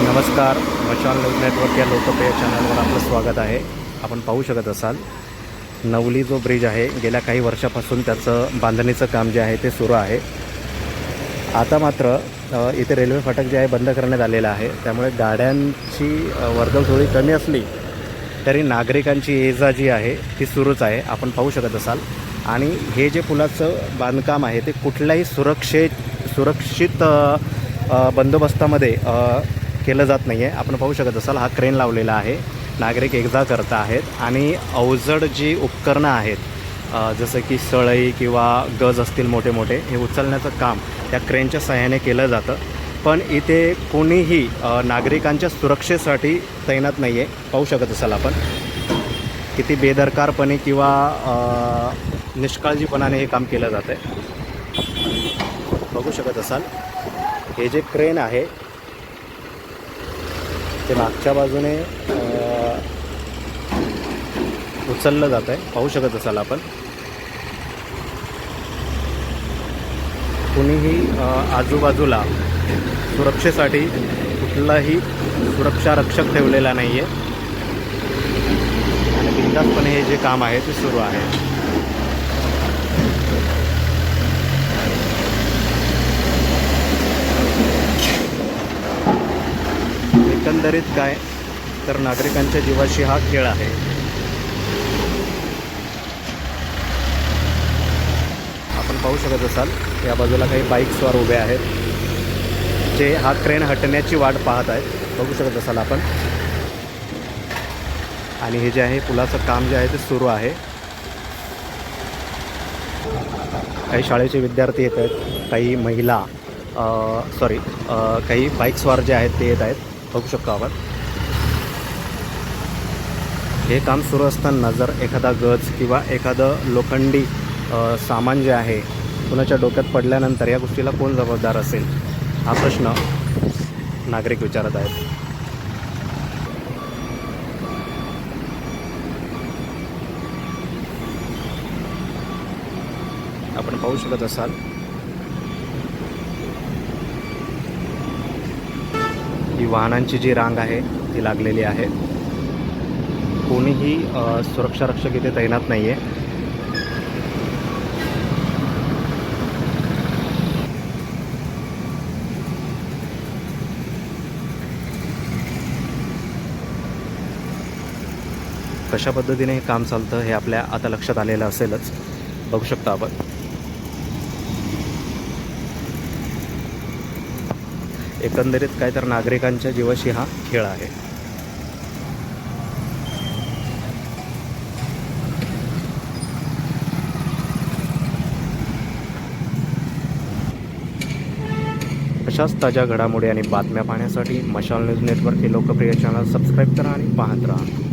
नमस्कार मशाल news network या लोकप्रिय चॅनलवर आपलं स्वागत आहे. आपण पाहू शकत असाल नवली जो ब्रिज आहे गेल्या काही वर्षापासून त्याचं बांधणीचं काम जे आहे ते सुरू आहे. आता मात्र इथे रेल्वे फाटक जे आहे बंद करण्यात आलेलं आहे. त्यामुळे गाड्यांची वर्दळ थोडी कमी असली तरी नागरिकांची ये जा जी आहे ती सुरूच आहे. आपण पाहू शकत असाल. आणि हे जे पुलाचं बांधकाम आहे ते कुठल्याही सुरक्षे सुरक्षित बंदोबस्तामध्ये केलं जात नाही आहे आपण पाहू शकत असाल हा क्रेन लावलेला आहे. नागरिक एकदा करत आहेत आणि अवजड जी उपकरणं आहेत जसं की सळई किंवा गज असतील मोठे मोठे हे उचलण्याचं काम त्या क्रेनच्या सहाय्याने केलं जातं. पण इथे कोणीही नागरिकांच्या सुरक्षेसाठी तैनात नाही आहे पाहू शकत असाल आपण. किती बेदरकारपणे किंवा निष्काळजीपणाने हे काम केलं जातं आहे बघू शकत असाल. हे जे क्रेन आहे ते मागच्या बाजूने उचललं जात आहे पाहू शकत असाल आपण. कुणीही आजूबाजूला सुरक्षेसाठी कुठलाही सुरक्षा रक्षक ठेवलेला नाही आहे आणि बिंदासपणे हे जे काम आहे ते सुरू आहे. एकंदरीत काय? तर नागरिकांच्या जीवाशी हा खेळ आहे. आपण पाहू शकत असाल या बाजूला काही बाईक्सवर उभे आहेत जे हा क्रेन हटण्याची वाट पाहत आहेत. बघू शकत असाल आपण. आणि हे जे आहे पुलाचं काम जे आहे ते सुरू आहे. काही शाळेचे विद्यार्थी येत आहेत काही महिला सॉरी काही बाईक्सवार जे आहेत ते येत आहेत. बघू शकतो आपण. हे काम सुरू असताना जर एखादा गज किंवा एखादं लोखंडी सामान जे आहे कुणाच्या डोक्यात पडल्यानंतर या गोष्टीला कोण जबाबदार असेल? हा प्रश्न नागरिक विचारत आहेत. आपण पाहू शकत असाल ही वाहनांची जी रांग आहे ती लागलेली आहे. कोणीही सुरक्षा रक्षक इथे तैनात नाही आहे कशा पद्धतीने हे काम चालतं हे आपल्या आता लक्षात आलेलं असेलच. बघू शकता आपण. एकंदरीत काय तर नागरिकांच्या जीवाशी हा खेळ आहे. अशाच ताज्या घडामोडी आणि बातम्या पाहण्यासाठी मशाल न्यूज नेटवर्क हे लोकप्रिय चॅनल सबस्क्राईब करा आणि पाहत राहा.